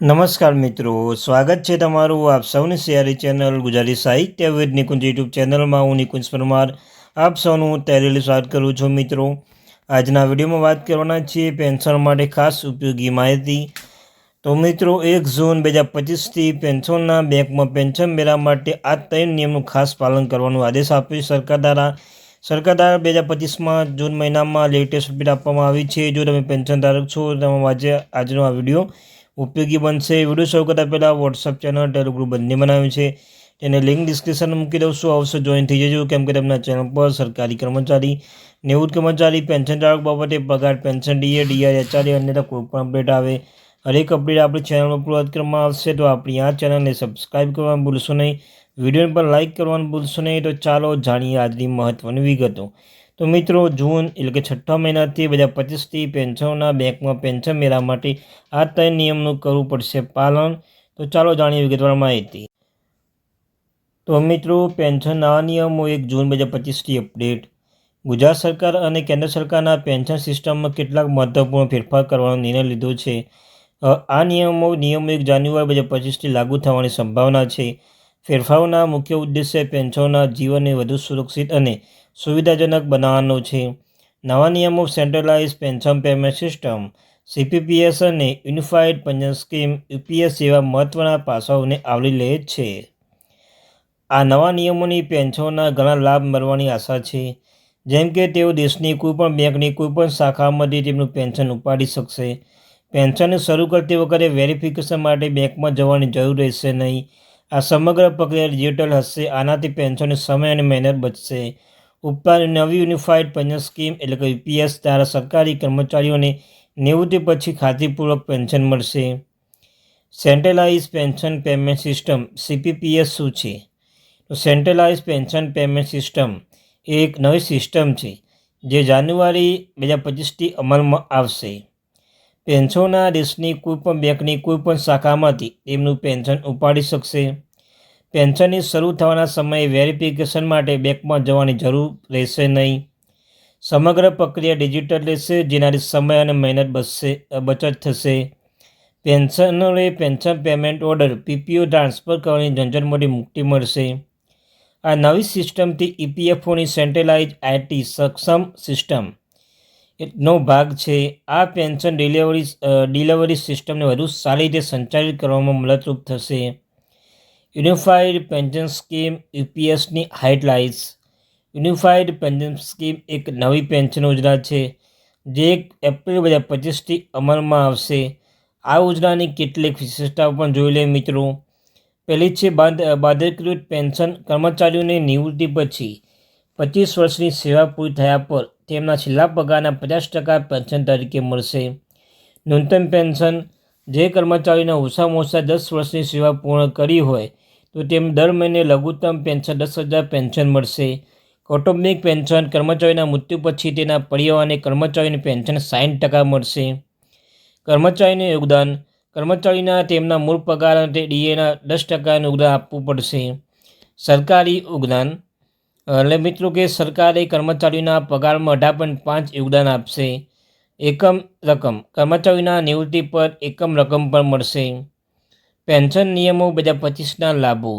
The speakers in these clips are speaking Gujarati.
નમસ્કાર મિત્રો, સ્વાગત છે તમારું આપ સૌની સિયારી ચેનલ ગુજરાતી સાહિત્ય વિદ નિકુંજ યુટ્યુબ ચેનલમાં. હું નિકુંજ પરમાર આપ સૌનું તહેરેલી સ્વાગત કરું છું મિત્રો. આજના વિડીયોમાં વાત કરવાના છીએ પેન્શન માટે ખાસ ઉપયોગી માહિતી. તો મિત્રો, એક જૂન બે હજાર પચીસથી પેન્શનના બેંકમાં પેન્શન મેળવવા માટે આ ત્રણ નિયમનું ખાસ પાલન કરવાનો આદેશ આપ્યો સરકાર દ્વારા. સરકાર દ્વારા બે હજાર પચીસમાં જૂન મહિનામાં લેટેસ્ટ અપડેટ આપવામાં આવી છે. જો તમે પેન્શન ધારક છો તમે આજે, આજનો આ વીડિયો ઉપયોગી બનશે વીડિયો શરૂ કરતાં પહેલાં વોટ્સઅપ ચેનલ ટેલિગ્રુપ બંને બનાવ્યું છે. તેને લિંક ડિસ્ક્રિપ્શનમાં મૂકી દઉં છું. અવશ્ય જોઈન થઈ જજો. કેમ કે તેમના ચેનલ પર સરકારી કર્મચારી, નેવું કર્મચારી પેન્શન ધારક બાબતે પગાર પેન્શન ડીએ ડીઆર એચઆરએ અન્યતા કોઈપણ અપડેટ આવે. હરેક અપડેટ આપણી ચેનલમાં પૂર્વત કરવામાં આવશે. તો આપણી આ ચેનલને સબસ્ક્રાઈબ કરવાનું ભૂલશો નહીં. વિડીયોને પર લાઇક કરવાનું ભૂલશો નહીં. તો ચાલો જાણીએ આજની મહત્ત્વની વિગતો. તો મિત્રો, જૂન એટલે કે છઠ્ઠા મહિનાથી બધા પચીસથી પેન્શનના બેંકમાં પેન્શન મેળવવા માટે આ ત્રણ નિયમનું કરવું પડશે પાલન. તો ચાલો જાણીએ વિગતવાર માહિતી. તો મિત્રો પેન્શન આ નિયમો એક જૂન બે હજાર પચીસથી અપડેટ. ગુજરાત સરકાર અને કેન્દ્ર સરકારના પેન્શન સિસ્ટમમાં કેટલાક મહત્વપૂર્ણ ફેરફાર કરવાનો નિર્ણય લીધો છે. આ નિયમો નિયમો એક જાન્યુઆરી બે હજાર પચીસથી લાગુ થવાની સંભાવના છે. ફેરફારોના મુખ્ય ઉદ્દેશ્ય પેન્શનના જીવનને વધુ સુરક્ષિત અને સુવિધાજનક બનાવવાનો છે. નવા નિયમો centralise pension payment system, CPPS અને યુનિફાઈડ પેન્શન સ્કીમ, યુપીએસ જેવા મહત્ત્વના પાસાઓને આવરી લે છે. આ નવા નિયમોની પેન્શનના ઘણા લાભ મળવાની આશા છે. જેમ કે તેઓ દેશની કોઈપણ બેંકની કોઈપણ શાખામાંથી તેમનું પેન્શન ઉપાડી શકશે. પેન્શન શરૂ કરતી વખતે વેરિફિકેશન માટે બેંકમાં જવાની જરૂર રહેશે નહીં. આ સમગ્ર પ્રક્રિયા ડિજિટલ હશે, આનાથી પેન્શનની સમય અને મહેનત બચશે. ઉપરાંત નવી યુનિફાઈડ પેન્શન સ્કીમ એટલે કે યુપીએસ દ્વારા સરકારી કર્મચારીઓને નિવૃત્તિ પછી ખાતરીપૂર્વક પેન્શન મળશે. Centralise pension payment system CPPS શું છે? તો સેન્ટ્રલાઇઝ પેન્શન પેમેન્ટ સિસ્ટમ એ એક નવી સિસ્ટમ છે, જે જાન્યુઆરી બે હજાર પચીસથી અમલમાં આવશે. પેન્શનના દેશની કોઈપણ બેંકની કોઈપણ શાખામાંથી તેમનું પેન્શન ઉપાડી શકશે. પેન્શનની શરૂ થવાના સમયે વેરિફિકેશન માટે બેંકમાં જવાની જરૂર રહેશે નહીં. સમગ્ર પ્રક્રિયા ડિજિટલ રહેશે, જેનાથી સમય અને મહેનત બચશે, બચત થશે. પેન્શનરે pension payment order, PPO transfer કરવાની ઝંઝટમાંથી મુક્તિ મળશે. આ નવી સિસ્ટમથી ઈપીએફઓની સેન્ટ્રલાઇઝ આઈટી સક્ષમ સિસ્ટમ નો ભાગ છે. આ પેન્શન ડિલિવરી ડિલિવરી સિસ્ટમને વધુ સારી રીતે સંચાલિત કરવામાં મદદરૂપ થશે. યુનિફાઈડ પેન્શન સ્કીમ યુપીએસની હાઇટલાઇટ્સ યુનિફાઈડ પેન્શન સ્કીમ એક નવી પેન્શન યોજના છે, જે એક એપ્રિલ બે હજાર પચીસથી અમલમાં આવશે. આ યોજનાની કેટલીક વિશેષતાઓ પણ જોઈ લે મિત્રો. પહેલી છે બાદ બાધકૃત પેન્શન કર્મચારીઓને નિવૃત્તિ પછી. પચીસ વર્ષની સેવા પૂરી થયા પર તેમના છેલ્લા પગારના પચાસ ટકા પેન્શન તરીકે મળશે. ન્યૂનતમ પેન્શન જે કર્મચારીને ઓછામાં ઓછા દસ વર્ષની સેવા પૂર્ણ કરી હોય, તો તેમ દર મહિને લઘુત્તમ પેન્શન દસ હજાર પેન્શન મળશે. કૌટુંબિક પેન્શન કર્મચારીના મૃત્યુ પછી તેના પરિવારને કર્મચારીની પેન્શન સાઠ ટકા મળશે. કર્મચારીને યોગદાન, કર્મચારીના તેમના મૂળ પગાર અને ડીએના દસ ટકાનું યોગદાન આપવું પડશે. સરકારી યોગદાન એટલે મિત્રો કે સરકારે કર્મચારીઓના પગારમાં અઢાર પોઈન્ટ પાંચ યોગદાન આપશે. એકમ રકમ કર્મચારીના નિવૃત્તિ પર એકમ રકમ પણ મળશે. પેન્શન નિયમો બે હજાર પચીસના લાભો.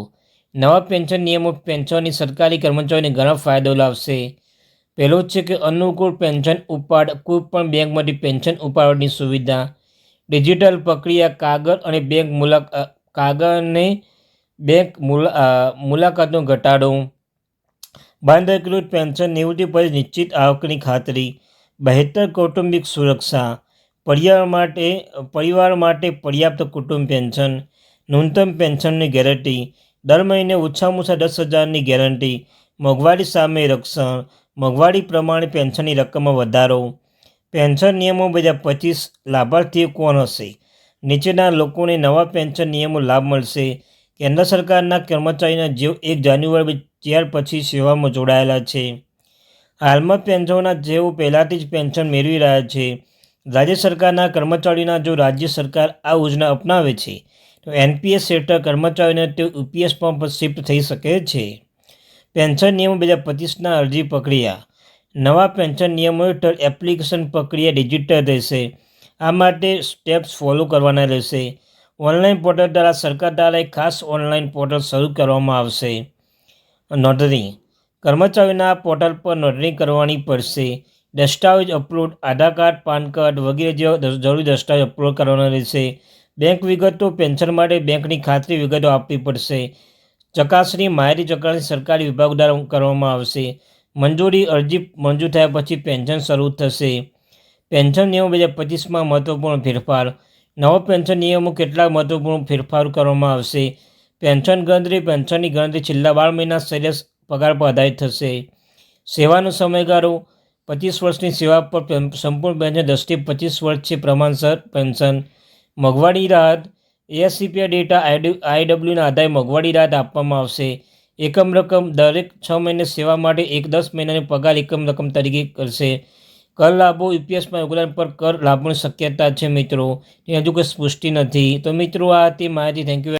નવા પેન્શન નિયમો પેન્શનની સરકારી કર્મચારીઓને ઘણા ફાયદો લાવશે. પહેલો છે કે અનુકૂળ પેન્શન ઉપાડ, કોઈ પણ બેંકમાંથી પેન્શન ઉપાડવાની સુવિધા. ડિજિટલ પ્રક્રિયા, કાગળ અને બેંક મુલાકાત કાગળને બેંક મુલાકાતનો ઘટાડો. બાંધકૃત પેન્શન નિવૃત્તિ પર નિશ્ચિત આવકની ખાતરી, બહેતર કૌટુંબિક સુરક્ષા, પરિવાર માટે પરિવાર માટે પર્યાપ્ત કુટુંબ પેન્શન, ન્યૂનતમ પેન્શનની ગેરંટી, દર મહિને ઓછામાં ઓછા દસ હજારની ગેરંટી, મોંઘવારી સામે રક્ષણ, મોંઘવારી પ્રમાણે પેન્શનની રકમમાં વધારો. પેન્શન નિયમો બે પચીસ લાભાર્થીઓ કોણ હશે? નીચેના લોકોને નવા પેન્શન નિયમો લાભ મળશે. કેન્દ્ર સરકારના કર્મચારીના જેઓ એક જાન્યુઆરી ત્યાર પછી સેવામાં જોડાયેલા છે. હાલમાં પેન્શનના જેઓ પહેલાંથી જ પેન્શન મેળવી રહ્યા છે. રાજ્ય સરકારના કર્મચારીના જો રાજ્ય સરકાર આ યોજના અપનાવે છે, તો એનપીએસ હેઠળ કર્મચારીઓને તે યુપીએસમાં પણ શિફ્ટ થઈ શકે છે. પેન્શન નિયમો બે હજાર પચીસના અરજી પ્રક્રિયા. નવા પેન્શન નિયમો હેઠળ એપ્લિકેશન પ્રક્રિયા ડિજિટલ રહેશે. આ માટે સ્ટેપ્સ ફોલો કરવાના રહેશે. ઓનલાઈન પોર્ટલ દ્વારા સરકાર દ્વારા એક ખાસ ઓનલાઈન પોર્ટલ શરૂ કરવામાં આવશે. નોંધણી. કર્મચારીઓના પોર્ટલ પર નોંધણી કરવાની પડશે. દસ્તાવેજ upload, Aadhaar card, PAN card વગેરે જેવા જરૂરી દસ્તાવેજ અપલોડ કરવાના રહેશે. બેંક વિગતો, પેન્શન માટે બેંકની ખાતરી વિગતો આપવી પડશે. ચકાસણી, માહિતી ચકાસણી સરકારી વિભાગ દ્વારા કરવામાં આવશે. મંજૂરી અરજી મંજૂર થયા પછી પેન્શન શરૂ થશે. પેન્શન નિયમો બે હજાર પચીસમાં મહત્વપૂર્ણ ફેરફાર. નવા પેન્શન નિયમો કેટલાક મહત્વપૂર્ણ ફેરફાર કરવામાં આવશે. પેન્શન ગણતરી, પેન્શનની ગણતરી છેલ્લા બાર મહિના સરેરાશ પગાર પર આધારિત થશે. સેવાનો સમયગાળો, પચીસ વર્ષની સેવા પર સંપૂર્ણ પેન્શન દસથી પચીસ વર્ષ છે પ્રમાણસર પેન્શન. મોંઘવારી રાહત એએસસીપીઆર ડેટા આઈડબ્લ્યુના આધારે મોંઘવારી રાહત આપવામાં આવશે. એકમ રકમ દરેક છ મહિને સેવા માટે એક દસ મહિનાની પગાર એકમ રકમ તરીકે કરશે. કર લાભો યુપીએસમાં યોગદાન પર કર લાભોની શક્યતા છે મિત્રો. એ હજુ કોઈ પુષ્ટિ નથી. તો મિત્રો, આ તે માહિતી. Thank you